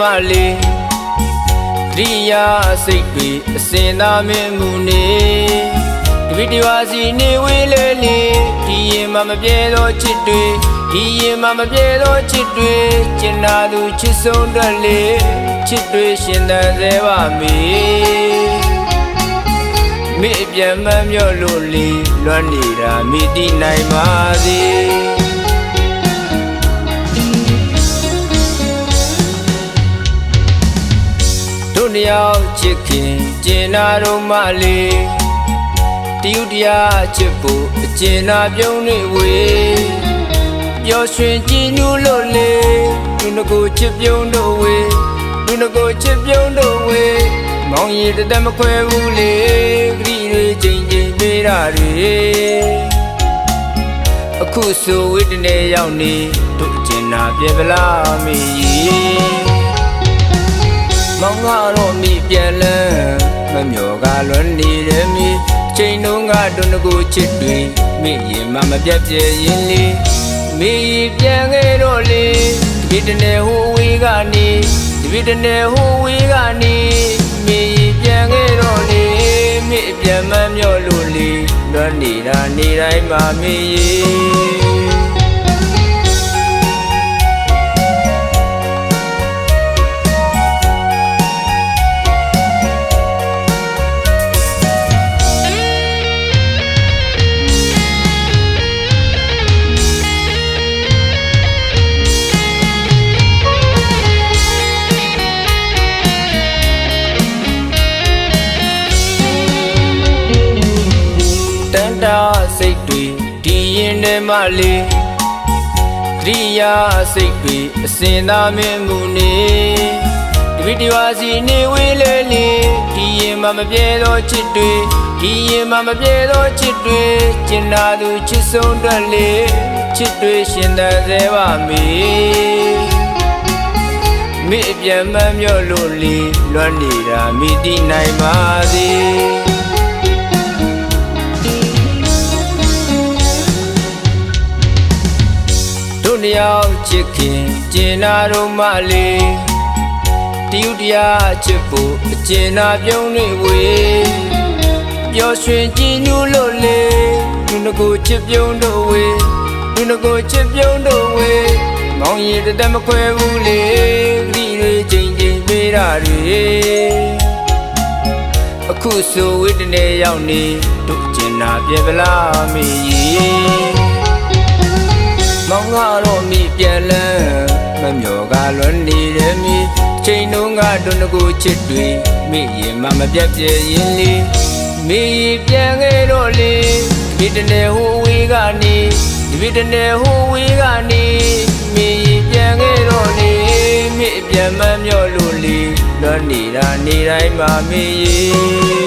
မှလေတရိယာစိတ်တွေအစင်သာမင်းမူနေတပိတဝါစီနေဝေးလေလေဒီရင်မှမပြဲသောချစ်တွေဒီရင်မှမပြဲသောချစ်တွေကျင်နာသူချစ်ဆုံးတွက်လေချစ်တွေရှင်သန်စေပါမေမိအပြန်မမြော့လို့လေလွမ်းနေတာမိတိနိုင်ပါစေ ချစ်ခင်ကျင်နာတော့မလေးတယုတရားချစ်ဖို့အကျင်နာပြုံးနေဝေပျော်ရွှင်ကြည်နူးလို့လေသူငကိုချစ်ပြုံးတို့ဝေသူငကိုချစ်ပြုံးတို့ဝေမောင်ရည်တသက်မခွဲဘူးလေဂရီတွေချိန်ချိန်ပေးတာတွေအခုဆိုဝိတနေရောက်နေတို့အကျင်နာပြေပလားမေကြီး မောင်ကတော့မိပြန်လန်းမမျောကလွန်နေတယ်မိချိန်တုန်းကတွန်းကိုချစ်တွေမိရင်မမပြတ်ပြည့်ရင်လေမိပြန်ခဲ့တော့လေဒီတနေ့ဟိုဝေးကနေဒီတနေ့ဟိုဝေးကနေမိပြန်ခဲ့တော့လေမိပြန်မမျောလို့လေလွန်နေတာနေတိုင်းမှာမိရေတ တာစိတ်တွေဒီရင်ထဲမှလေကရိယာစိတ်တွေအစင်သာမင်းမူနေတပိတဝါစီနေဝေးလေလေဒီရင်မှမပြဲသောချစ်တွေဒီရင်မှမပြဲသောချစ်တွေကျင်နာသူချစ်ဆုံးတွက်လေချစ်တွေရှင်သန်စေပါမေမိအပြန်မမြော့လို့လေလွမ်းနေတာမိတိနိုင်ပါစေ တို့နှစ်ယောက်ချစ်ခင်ကျင်နာတော့မလေးတယုတရားချစ်ဖို့အကျင်နာပြုံးနေဝေပျော်ရွှင်ကြည်နူးလို့လေသူငကိုချစ်ပြုံးတို့ဝေသူငကိုချစ်ပြုံးတို့ဝေမောင်ရည်တသက်မခွဲဘူးလေဂရီတွေချိန်ချိန်ပေးတာတွေအခုဆိုဝိတနေရောက်နေတို့ကျင်နာပြေပလားမေကြီးမော င်ကတော့မိပြန်လန်းမမျောကလွန်နေတယ်မိချိန်တုန်းကတွန်းကိုချစ်တွေမိရင်မမပြတ်ပြည့်ရင်လေမိပြန်ခဲ့တော့လေဒီတနေ့ဟိုဝေးကနေဒီတနေ့ဟိုဝေးကနေမိပြန်ခဲ့တော့လေမိပြန်မမျောလို့လေလွန်နေတာနေတိုင်းမှာမိ